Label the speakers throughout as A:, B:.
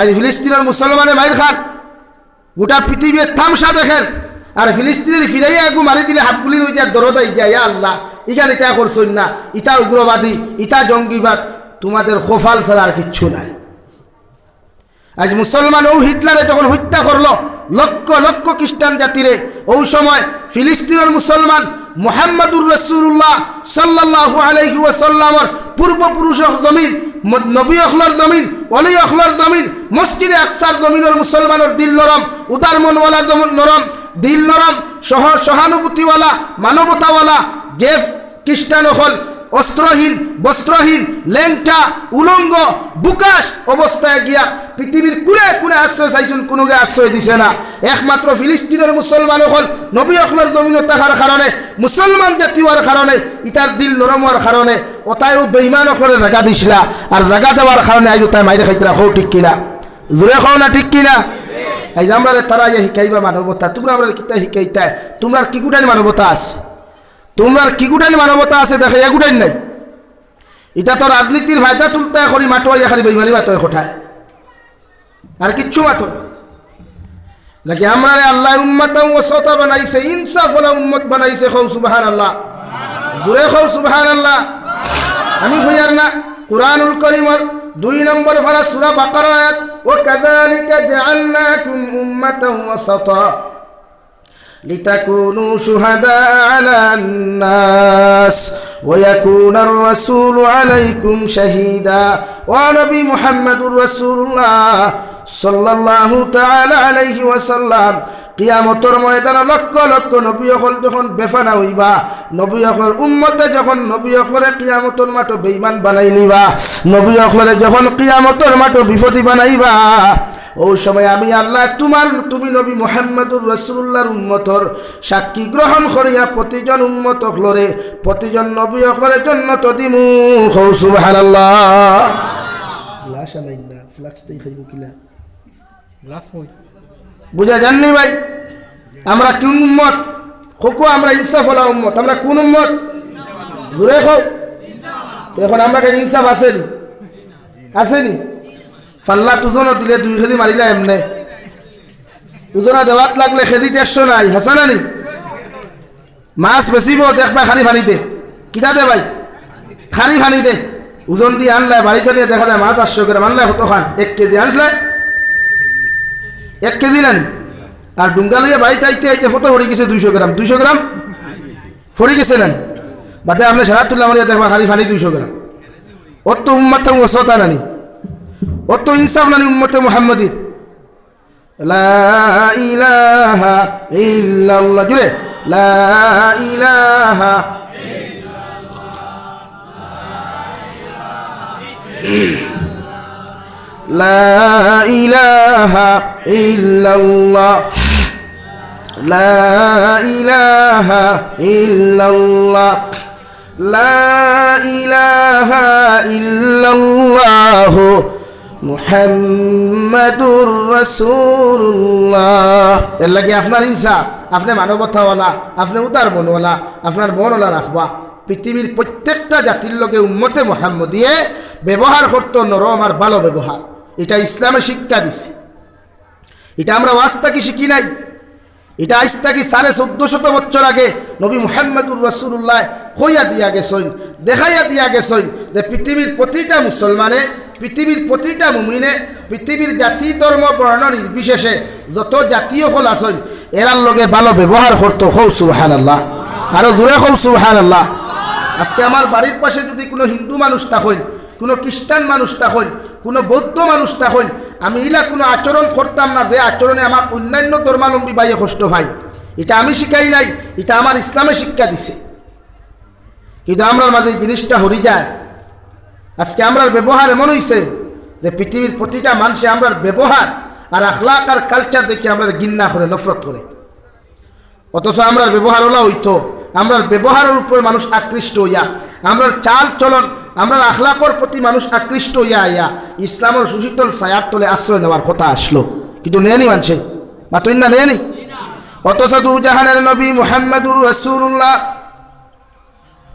A: আজ ফিলিস্তিনের মুসলমানে মাইর খান গোটা পৃথিবীর থামসা দেখেন। আর ফিলিস্তিনের ফিরাইয়া আগু মারি দিলে হাতগুলি ওই দিয়া দরদ আল্লাহ, ইখান ইটা করছই না ইটা উগ্রবাদী ইটা জঙ্গিবাদ, তোমাদের খোফাল ছাড়া আর কিচ্ছু নাই। আজ মুসলমান ও হিটলারে যখন হত্যা করল, লক্ষ লক্ষ খ্রিস্টান জাতিরে ওই সময় ফিলিস্তিনের মুসলমান মোহাম্মদুর রসুল্লাহ সাল্লাহ আলহি ওয়াসাল্লামর পূর্বপুরুষের জমিন নবী অখলার জমিন অলি অখলার জমিন, মসজিদে আকসার জমিনের মুসলমানের দিল নরম, উদার মনওয়ালা জমন নরম, দিল নরম, সহ সহানুভূতিওয়ালা, মানবতাওয়ালা, যে খ্রিস্টান হল অস্ত্রহীন, বস্ত্রহীন, লেংটা, উলঙ্গ, বুকাশ অবস্থায় গিয়া পৃথিবীর কুড়ে কুড়ে আশ্রয় চাইছেন কোনো আশ্রয় দিছে না। একমাত্র ফিলিস্তিনের মুসলমান হল নবী অখলার জমিন থাকার কারণে মুসলমান জাতীয়র কারণে ইটার দিল নরম হওয়ার কারণে ওটাইও বেইমান অখলের জাগা দিছিলা আর জাগা দেওয়ার কারণে আজ ওটাই মাইরে খাইতে রাখো ঠিক কিনা। জোরে খাও না ঠিক কিনা? এই আমরা তারা ইয়ে শিকাইবা মানবতা তোমরা আমরা কিতা শিকাইতা তোমরা কি গুটানি মানবতা আছে? তোমার কি গুটানি মানবতা আছে? দেখে এ গুটানি নাই। এটা তো রাজনীতির ফায়দা তুলতে করি মাটোয়া খালি বেইমানি মাতোয় কোঠায় আর কিচ্ছু মাতো না। লাগে আমরা আল্লাহ উম্মত ওসতা বানাইছে, ইনসাফ ওলা উম্মত বানাইছে খৌ সুবাহান আল্লাহ দূরে খৌ সুবাহান আল্লাহ আমি হইয়ার না। কুরআনুল করিমর দুই নম্বর ফারা সূরা বাকারা আয়াত, ওয়া কাযালিকা জাআলনাকুম উম্মাতাও ওয়াসাতা لتكونوا شهداء على الناس ويكون الرسول عليكم شهيدا ونبي محمد رسول الله صلى الله تعالى عليه وسلم কিয়ামতর ময়দানে লক্ষ লক্ষ নবী অকল যখন বেফানা হইবা নবী অকলের উম্মতে যখন নবী অকলের কিয়ামতর মাঠো বেইমান বানাই নিবা নবী অকলের যখন কিয়ামতর মাঠো বিপদী বানাইবা ওই সময় আমি আল্লাহ তোমার তুমি নবী মোহাম্মদুর রসুল্লাহর উন্মতর সাক্ষী গ্রহণ করিয়া প্রতিজন উম্মত অখলরে প্রতিজন নবী অখলরের জন্য তো দিমু। হৌ খাইব কিলা? বুঝা জাননি ভাই? আমরা কোন উম্মত? খোকো আমরা ইনসাফ হলা উম্মত। আমরা কোন উম্মত? দূরে তো এখন আমরা ইনসাফ আসেনি? আসেনি? ফাল্লা তুজনও দিলে দুই খেদি মারিলা এমনে। তুজনা দেওয়াত লাগলে খেদি দেড়শো নাই হাসানানি মাছ বেচিব দেখবা খালি ফানিতে কিতা দে ভাই? খালি ফানিতে ওজন দিয়ে আনলে বাড়িতে নিয়ে দেখা যায় মাছ আটশো গ্রাম আনলে কত খান। এক কেজি আনলে? এক কেজি নানি আর ডুঙ্গা লইয়া বাড়িতে আইতে আইতে ফটো ফড়ি গেছে দুইশো গ্রাম দুইশো গ্রাম ফড়ি গেছে নানি বাদে আপনি সারা তুললাম দেখবা খালি ফানি দুইশো গ্রাম ওর তো উম্মাত ওসতা নানি অত ইনসাফ নানি উম্মতে মুহাম্মদির লা ইলাহা ইল্লাল্লাহ জুড়ে লা ইলাহা লা মুহাম্মাদুর রাসূলুল্লাহ। এর লাগে আপনার ইনসাফ আপনি মানবতাওয়ালা, আপনি উদার মনওয়ালা, আপনার মনওয়ালা রাখবা পৃথিবীর প্রত্যেকটা জাতির লোকে উম্মতে মোহাম্মদিয়ে ব্যবহার করতো নরম আর ভালো ব্যবহার। এটা ইসলামে শিক্ষা দিছে। এটা আমরা ওয়াস্তাকি শিখি নাই। এটা আজ থেকে সাড়ে চোদ্দ শত বছর আগে নবী মুহাম্মদুর রসুল্লাহ হইয়া দিয়া গেছইন দেখাইয়া দিয়া গেছইন যে পৃথিবীর প্রতিটা মুসলমানে পৃথিবীর প্রতিটা মুমিনে পৃথিবীর জাতি ধর্ম বর্ণ নির্বিশেষে যত জাতীয় হল আসইন এরার লগে ভালো ব্যবহার করতো হৌ সুবহান আল্লাহ আরও দূরে হৌ সুবহান আল্লাহ আজকে আমার বাড়ির পাশে যদি কোনো হিন্দু মানুষ থাকেন কোনো খ্রিস্টান মানুষ থাকেন কোনো বৌদ্ধ মানুষ থাকেন আমি ইলা কোনো আচরণ করতাম না, যে আচরণে আমার অন্যান্য ধর্মাবলম্বী বাইয়ে কষ্ট ভাই এটা আমি শিখাই নাই এটা আমার ইসলামে শিক্ষা দিছে। কিন্তু আমরা মাঝে জিনিসটা হরি যায়। আজকে আমরার ব্যবহার এমন হইছে যে পৃথিবীর প্রতিটা মানুষে আমরার ব্যবহার আর আখলাক আর কালচার দেখে আমরা গিন্না করে, নফরত করে। অথচ আমরার ব্যবহার হলো হইতো। আমরার ব্যবহারের উপরে মানুষ আকৃষ্ট হইয়া, আমরার চাল চলন আমরা আখলাকর প্রতি মানুষ আকৃষ্ট হইয়া আইয়া ইসলামের সুশীতল ছায়ার তলে আশ্রয় নেওয়ার কথা আসলো। কিন্তু নেয়নি মানছে মাতুই না নেয়নি? অথচ দু জাহানের নবী মুহাম্মদুর রসুল্লাহ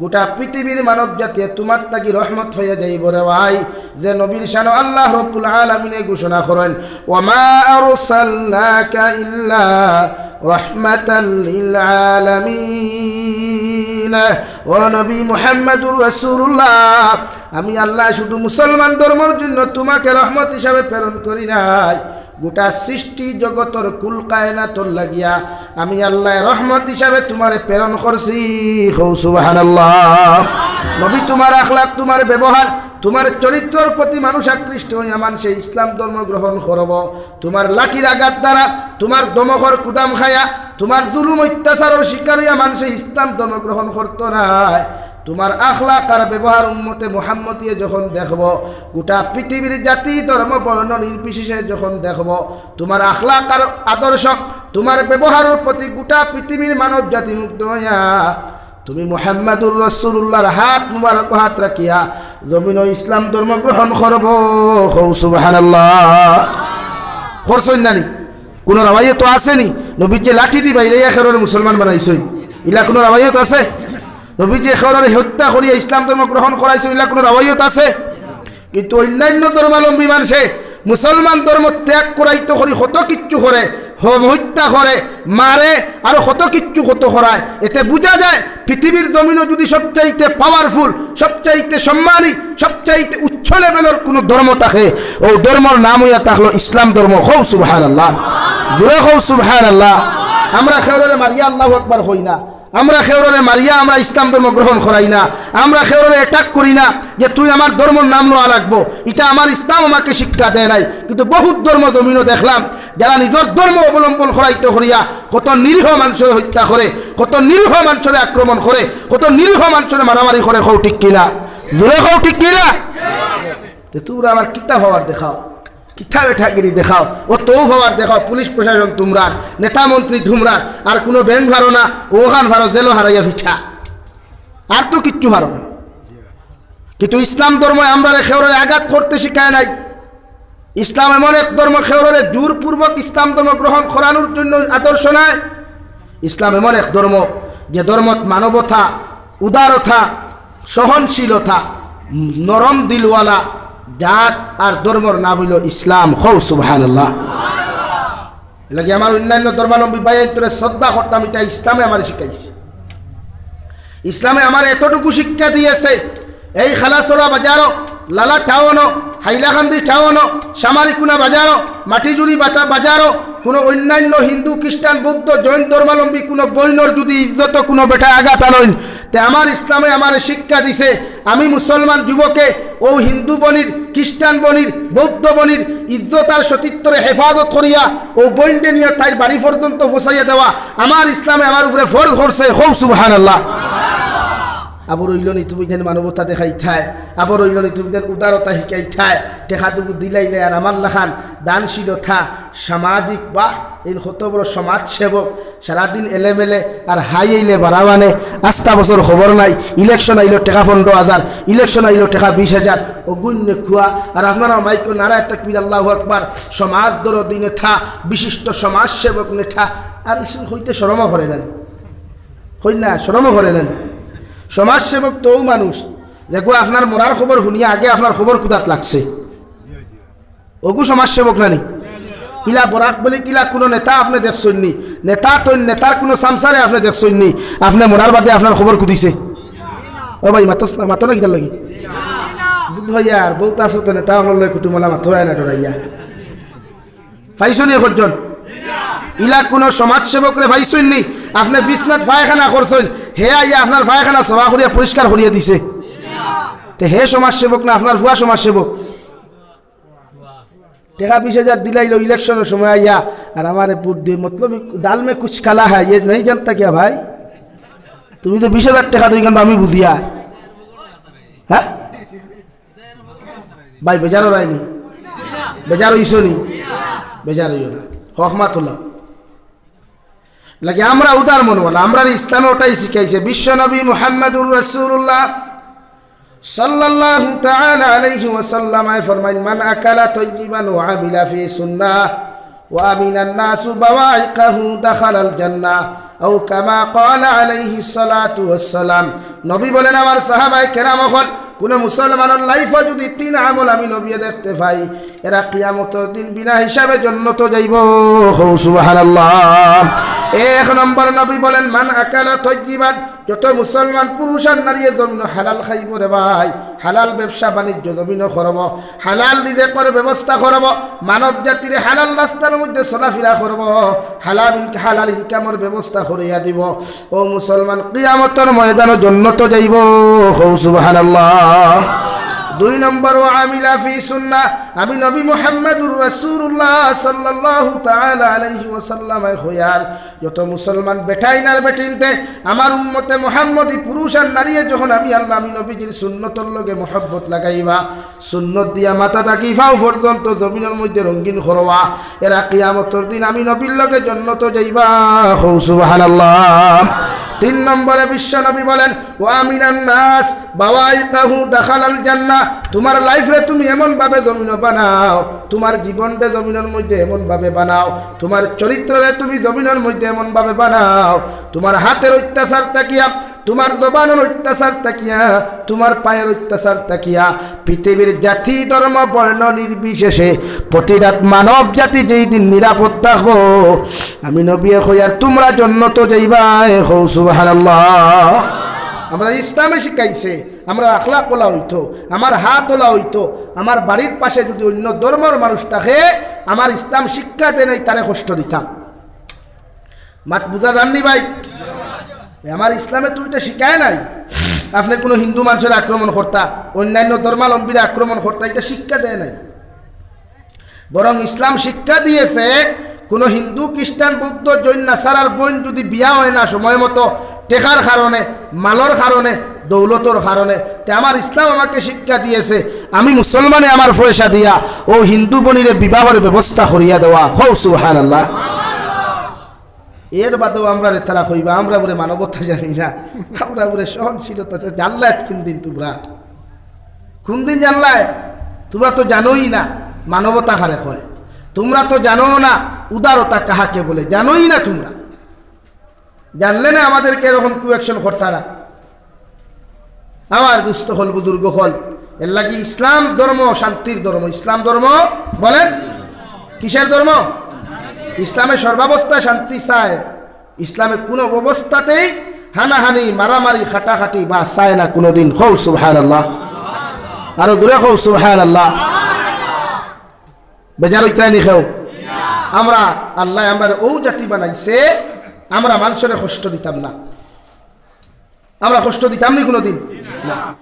A: গোটা পৃথিবীর মানব জাতি তোমার তাকি রহমত হয়ে যাইব রে ভাই। যে নবীর শান আল্লাহ রব্বুল আলামিনে ঘোষণা করেন, ওমা আরসালনাকা ইল্লা রহমাতাল লিল আলামিন। ও নবী রাসূলুল্লাহ, আমি আল্লাহ শুধু মুসলমান ধর্মের জন্য তোমাকে রহমত হিসাবে প্রেরণ করি নাই। গোটা সৃষ্টি জগতর কুল কায়নাতর লাগিয়া আমি আল্লাহ রহমত হিসাবে তোমারে প্রেরণ করছি। নবী, তোমার আখলাক তোমার ব্যবহার, তোমার চরিত্রের প্রতি মানুষ আকৃষ্ট হইয়া মানুষে ইসলাম ধর্ম গ্রহণ করব। তোমার লাঠির আঘাত দ্বারা, তোমার দমকর কুদাম খায়া, তোমার জুলুম অত্যাচারের শিকার হইয়া মানুষে ইসলাম ধর্ম গ্রহণ করতো নাই। তোমার আখলাক আর ব্যবহার উন্মতে মোহাম্মতিয়ে যখন দেখব, গোটা পৃথিবীর জাতি, ধর্ম, বর্ণ নির্বিশেষে যখন দেখব, তোমার আখলাক আর আদর্শ তোমার ব্যবহারের প্রতি গোটা পৃথিবীর মানব জাতি মুগ্ধ হইয়া, তুমি মোহাম্মদুর রসুল্লাহর হাত মুবারক হাত রাখিয়া, জমিন ইসলাম ধর্ম গ্রহণ করব। করছই নানি কোনো রাবাইয়ে তো আসেনি নবীর যে লাঠি দি এখের মুসলমান বানাইছই ইলা কোনো রাবাইয়ত আছে? নবীজি এখের হত্যা করিয়া ইসলাম ধর্ম গ্রহণ করাইছে ইলা কোনো রাবাইয়ত আছে? কিন্তু অন্যান্য ধর্মাবলম্বী মানুষে মুসলমান ধর্ম ত্যাগ করাইতে করি কত কিচ্ছু করে হত্যা করে, মারে আর কত কিচ্ছু কত করায়। এতে বোঝা যায় পৃথিবীর জমিনও যদি সবচাইতে পাওয়ারফুল সবচাইতে সম্মানী, সবচাইতে উচ্চ লেভেলের কোনো ধর্ম থাকে, ও ধর্মর নাম হইয়া থাকল ইসলাম ধর্ম। হৌ সুবহান আল্লাহ জুড়ে হৌ সুবহান আল্লাহ আমরা খেউরে মারিয়া আল্লাহ একবার হই না। আমরা খেউরে মারিয়া, আমরা ইসলাম ধর্ম গ্রহণ করাই না। আমরা খেউরে অ্যাটাক করি না যে তুই আমার ধর্মর নাম লওয়া লাগবো। এটা আমার ইসলাম আমাকে শিক্ষা দেয় নাই। কিন্তু বহুত ধর্ম জমিনও দেখলাম, যারা নিজের ধর্ম অবলম্বন করাইতে করিয়া কত নিরীহ মানুষের হত্যা করে, কত নিরীহ মানুষের আক্রমণ করে, কত নিরীহ মানুষের মারামারি করে খৌ ঠিক কিনা জোরে খৌ ঠিক কিনা তো তোমরা আমার কিতাব হওয়ার দেখাও। কিতাব এঠাগিরি দেখাও? ও তো হওয়ার দেখাও, পুলিশ প্রশাসন তোমরা, নেতা মন্ত্রী তোমরা, আর কোনো ব্যাংক ভারো না, ওখান ভারো জেলো হারাইয়া ভিঠা আর তো কিচ্ছু ভারো না। কিন্তু ইসলাম ধর্ম আমরা খেওরে আঘাত করতে শিখায় নাই। ইসলাম এমন এক ধর্ম খেওরে জোরপূর্বক ইসলাম ধর্ম গ্রহণ করানোর জন্য আদর্শ নয় ইসলাম এমন এক ধর্ম যে ধর্মত মানবতা, উদারতা, সহনশীলতা, নরম দিলওয়ালা জাত আর ধর্মর নাম হইল ইসলাম। হৌ সুবহান আল্লাহ লাগে আমার অন্যান্য ধর্মাবলম্বী বাইরে শ্রদ্ধা করতাম, এটা ইসলামে আমার শিখাইছে। ইসলামে আমার এতটুকু শিক্ষা দিয়েছে, এই খালাসোরা বাজারও লালা টাউনও হাইলাকান্দি টাউনও সামারিকুনা বাজারও মাটিজুরি বাটা বাজারও কোনো অন্যান্য হিন্দু, খ্রিস্টান, বৌদ্ধ, জৈন ধর্মাবলম্বী কোনো বৈনর যদি ইজ্জত, কোনো বেটা আঘাত আনইন তে আমার ইসলামে আমার শিক্ষা দিছে, আমি মুসলমান যুবকে, ও হিন্দু বনির খ্রিস্টান বনির বৌদ্ধ বনির ইজ্জতার সতীর্থরে হেফাজত করিয়া, ও বৈন্ডে নিয়ে তাই বাড়ি পর্যন্ত পৌঁছাইয়া দেওয়া, আমার ইসলামে আমার উপরে ফরজ করছে। হৌ সুবাহান আল্লাহ আবার রইলনি তুমি যেন মানবতা দেখাই থায়। আবার রইলনি তুমি যেন উদারতা শিকাই থায়। টেকাটুকু দিলাইলে আর আমার লাখান দানশীলতা সামাজিক বা এই কত সমাজ সেবক সারাদিন এলেমেলে আর হাই আইলে বাড়াবানে। আস্তা বছর খবর নাই ইলেকশন আইলো টেকা পনেরো হাজার ইলেকশন আইলো টেকা বিশ হাজার, অগুণ্য খুয়া আর আপনারা মাইক নারায় তাকবির, আল্লাহ আকবার। সমাজ দরদি নেঠা, বিশিষ্ট সমাজ সেবক নেঠা। আর হইতে সরমা করে নেন হই না সরমা করে নেন সমাজসেবক তো মানুষ। দেখো, আপনার মরার খবর শুনিয়া আগে আপনার খবর কুদাত লাগছে? ওগু সমাজসেবক নানি। ইলা বরাক বলে তিলা কোনো নেতা আপনি দেখছেন নি? নেতা তো নেতার কোনো সামসারে আপনি দেখছেন নি? আপনি মরার বাদে আপনার খবর কুদিছে? ও ভাই মাতস না মাতো না কিতার লাগি? বুধ ভাইয়া আর বহুত আছে তো নেতা হল কুটুমলা মাথরায় না ডরাইয়া পাইছো নি এখন ইলা কোনো সমাজসেবকরে পাইছেন নি? আপনি বিশ্বনাথ পায়খানা করছেন হে আইয়া, আপনার পায়খানা সভা করিয়া পরিষ্কার করিয়া দিছে। তে হে সমাজসেবক না, আপনার ভুয়া সমাজসেবক। টেকা বিশ হাজার দিলাইল ইলেকশনের সময় আইয়া, আর আমার মতলব ডাল মে কুছ কালা হ্যাঁ ইয়ে নাই জানতা কিয়া ভাই? তুমি তো বিশ হাজার টাকা দুই কিন্তু আমি বুঝিয়া হ্যাঁ? ভাই বেজারও রায়নি বেজার হইসনি? বেজার হইও না। হকমাতুল্লাহ লাগে আমরা উদার মন বলা আমরা ইসলামে ওটাই শিখাইছে। বিশ্ব নবী মুহাম্মদুর রসুল্লাহ সাল্লাল্লাহু তাআলা আলাইহি ওয়াসাল্লাম ফরমাইন মান আকালা তাইয়িবান ওয়া আমিলা ফি সুন্নাহ ওয়া আমিনান নাসু বাওয়াইকাহু দাখালাল জান্নাহ আও কামা ক্বালা আলাইহি সালাতু ওয়াসসালাম। নবী বলেন, আমার সাহাবায়ে কেরাম হল কোন মুসলমানের লাইফে যদি তিন আমল আমি নবী দেখতে পাই এরা কিয়ামতের দিন বিনা হিসাবে জন্নত যাইব। হৌ, সুবহানাল্লাহ। এক নম্বর নবী বলেন, মান আকালা তৈজিবান যত মুসলমান, পুরুষ আর নারী জমিন হালাল খাইব রে ভাই। হালাল ব্যবসা বাণিজ্য জমিন করব হালাল রিজেকর ব্যবস্থা করব মানব জাতির হালাল রাস্তার মধ্যে চলাফেরা করব হালাল হালাল ইনকামের ব্যবস্থা করিয়া দিব। ও মুসলমান, কিয়ামতর ময়দানে জন্নত যাইব। হৌ, সুবহানাল্লাহ। দুই নম্বর ও আমিলা ফি সুন্নাহ। আমি নবী মুহাম্মদুর রাসূলুল্লাহ সাল্লাল্লাহু তাআলা আলাইহি ওয়াসাল্লাম হইয়ার যত মুসলমান বেটাইনার বেটিনতে, আমার উম্মতে মুহাম্মদি পুরুষ আর নারী যখন আমি আল্লাহ, আমি নবীজির সুন্নতর লগে মোহাব্বত লাগাইবা। সুন্নত দিয়া মাথা থাকি ফাও পর্যন্ত জমিনের মধ্যে রঙিন করবা। এরা কিয়ামতর দিন আমি নবীর লগে জন্নত যাইবা। হৌ সুবহানাল্লাহ। তিন নম্বরে বিশ্ব নবী বলেন, ও আমিনান নাস বাবাই কাহু দেখালাল জান্না তোমার লাইফে তুমি এমনভাবে জমিন বানাও, তোমার জীবনটা জমিনের মধ্যে এমনভাবে বানাও, তোমার চরিত্রে তুমি জমিনের মধ্যে এমনভাবে বানাও, তোমার হাতের অত্যাচার তাকিয়া তোমার জবানের অত্যাচার তাকিয়া তোমার পায়ের অত্যাচার তাকিয়া পৃথিবীর জাতি, ধর্ম, বর্ণ নির্বিশেষে প্রতিরাত মানব জাতি যেই দিন নিরাপদ থাকব আমি নবী হইয়ার তোমরা জন্য তো যাইবাই হৌ সুবহানাল্লাহ। আমরা ইসলামে শিখাইছে, আমরা আখলা কোলা হইতো আমার হাত ওলা হইতো আমার বাড়ির পাশে যদি অন্য ধর্মের মানুষ থাকে, আমার ইসলাম শিক্ষা দেয় তারে কষ্ট দিতাম। মাত বুঝা জাননি ভাই? আমার ইসলামে তো এটা শিখায় নাই। আপনি কোনো হিন্দু মানুষের আক্রমণ করতা, অন্যান্য ধর্মালম্বীর আক্রমণ করতা, এটা শিক্ষা দেয় নাই। বরং ইসলাম শিক্ষা দিয়েছে, কোনো হিন্দু, খ্রিস্টান, বৌদ্ধ, জৈন নাসারার বোন যদি বিয়া হয় না সময় মতো, টেকার কারণে, মালর কারণে, দৌলতর কারণে, তে আমার ইসলাম আমাকে শিক্ষা দিয়েছে, আমি মুসলমানে আমার পয়সা দিয়া, ও হিন্দু বনিরে বিবাহের ব্যবস্থা করিয়া দেওয়া। হৌ সুহান আল্লাহ এর বাদেও আমরা রে তারা কইবা আমরা বলে মানবতা জানি না। আমরা বলে সহনশীলতা জানলাই কোন দিন তোমরা? কোন দিন জানলাই তোমরা তো জানোই না, মানবতা কারে কয়। তোমরা তো জানো না, উদারতা কাহাকে বলে, জানোই না তোমরা। জানলে না আমাদেরকে এরকম কুয়েকশন করতারা? আমার দুস্থ হল বুদুর্গ হল। এর লাগি ইসলাম ধর্ম, শান্তির ধর্ম। ইসলাম ধর্ম, বলেন? কিসের ধর্ম? ইসলামে সর্বাবস্থায় শান্তি চায়। ইসলামে কোনো অবস্থাতেই হানাহানি, মারামারি, খাটাখাটি বা চায় না কোনোদিন। হৌ সুবহান আল্লাহ আরও দূরে হৌ সুবহান আল্লাহ বেজার ইত্রানি খেও আমরা আল্লাহ আমার ও জাতি বানাইছে, আমরা মানুষের কষ্ট দিতাম না। আমরা কষ্ট দিতাম নি কোনোদিন। না।